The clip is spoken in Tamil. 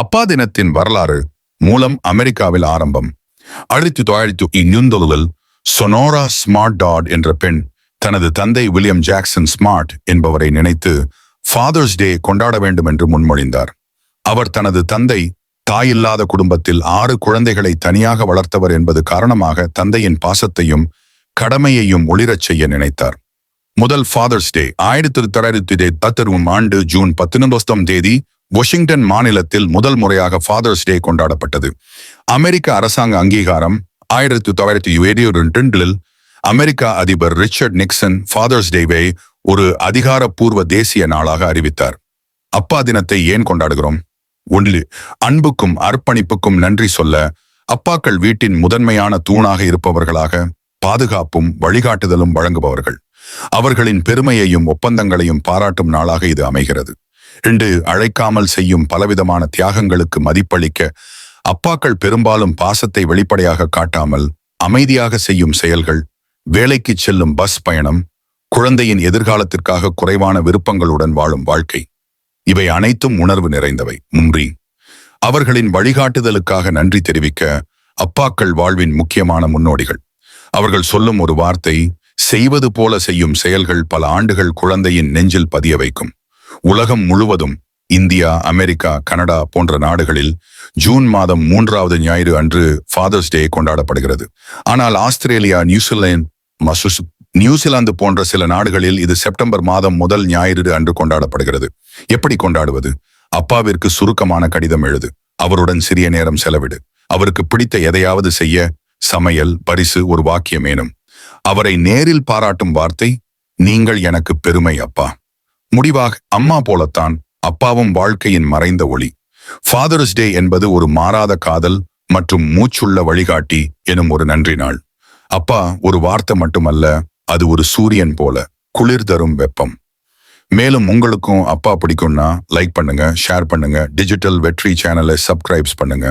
அப்பா தினத்தின் வரலாறு மூலம் அமெரிக்காவில் ஆரம்பம். ஆயிரத்தி தொள்ளாயிரத்தி இன்னொந்தொழில் சொனோரா ஸ்மார்ட் டாட் என்ற பெண் தனது தந்தை வில்லியம் ஜாக்சன் ஸ்மார்ட் என்பவரை நினைத்து ஃபாதர்ஸ் டே கொண்டாட வேண்டும் என்று முன்மொழிந்தார். அவர் தனது தந்தை தாயில்லாத குடும்பத்தில் ஆறு குழந்தைகளை தனியாக வளர்த்தவர் என்பது காரணமாக தந்தையின் பாசத்தையும் கடமையையும் ஒளிரச் செய்ய நினைத்தார். முதல் ஃபாதர்ஸ் டே ஆயிரத்தி தொள்ளாயிரத்தி பத்தரும் ஆண்டு ஜூன் பத்தொன்பதாம் தேதி வாஷிங்டன் மாநிலத்தில் முதல் முறையாக ஃபாதர்ஸ் டே கொண்டாடப்பட்டது. அமெரிக்க அரசாங்க அங்கீகாரம் ஆயிரத்தி தொள்ளாயிரத்தி ரெண்டில் அமெரிக்கா அதிபர் ரிச்சர்ட் நிக்சன் ஃபாதர்ஸ் டேவை ஒரு அதிகாரப்பூர்வ தேசிய நாளாக அறிவித்தார். அப்பா தினத்தை ஏன் கொண்டாடுகிறோம்? ஒன்று அன்புக்கும் அர்ப்பணிப்புக்கும் நன்றி சொல்ல அப்பாக்கள் வீட்டின் முதன்மையான தூணாக இருப்பவர்களாக பாதுகாப்பும் வழிகாட்டுதலும் வழங்குபவர்கள். அவர்களின் பெருமையையும் ஒப்பந்தங்களையும் பாராட்டும் நாளாக இது அமைகிறது. ரெண்டு அழைக்காமல் செய்யும் பலவிதமான தியாகங்களுக்கு மதிப்பளிக்க அப்பாக்கள் பெரும்பாலும் பாசத்தை வெளிப்படையாக காட்டாமல் அமைதியாக செய்யும் செயல்கள் வேலைக்கு செல்லும் பஸ் பயணம் குழந்தையின் எதிர்காலத்திற்காக குறைவான விருப்பங்களுடன் வாழும் வாழ்க்கை. இவை அனைத்தும் உணர்வு நிறைந்தவை. முன்றி அவர்களின் வழிகாட்டுதலுக்காக நன்றி தெரிவிக்க அப்பாக்கள் வாழ்வின் முக்கியமான முன்னோடிகள். அவர்கள் சொல்லும் ஒரு வார்த்தை செய்வது போல செய்யும் செயல்கள் பல ஆண்டுகள் குழந்தையின் நெஞ்சில் பதிய வைக்கும். உலகம் முழுவதும் இந்தியா அமெரிக்கா கனடா போன்ற நாடுகளில் ஜூன் மாதம் மூன்றாவது ஞாயிறு அன்று ஃபாதர்ஸ் டே கொண்டாடப்படுகிறது. ஆனால் ஆஸ்திரேலியா நியூசிலாந்து மசூஸ் நியூசிலாந்து போன்ற சில நாடுகளில் இது செப்டம்பர் மாதம் முதல் ஞாயிறு அன்று கொண்டாடப்படுகிறது. எப்படி கொண்டாடுவது? அப்பாவிற்கு சுருக்கமான கடிதம் எழுது. அவருடன் சிறிய நேரம் செலவிடு. அவருக்கு பிடித்த எதையாவது செய்ய சமையல் பரிசு ஒரு வாக்கியமேனும் அவரை நேரில் பாராட்டும் வார்த்தை நீங்கள் எனக்கு பெருமை அப்பா. முடிவாக அம்மா போலத்தான் அப்பாவும் வாழ்க்கையின் மறைந்த ஒளி. ஃபாதர்ஸ் டே என்பது ஒரு மாறாத காதல் மற்றும் மூச்சுள்ள வழிகாட்டி எனும் ஒரு நன்றி நாள். அப்பா ஒரு வார்த்தை மட்டுமல்ல அது ஒரு சூரியன் போல குளிர் தரும் வெப்பம். மேலும் உங்களுக்கும் அப்பா பிடிக்கும்னா லைக் பண்ணுங்க ஷேர் பண்ணுங்க டிஜிட்டல் வெற்றி சேனலை சப்ஸ்கிரைப்ஸ் பண்ணுங்க.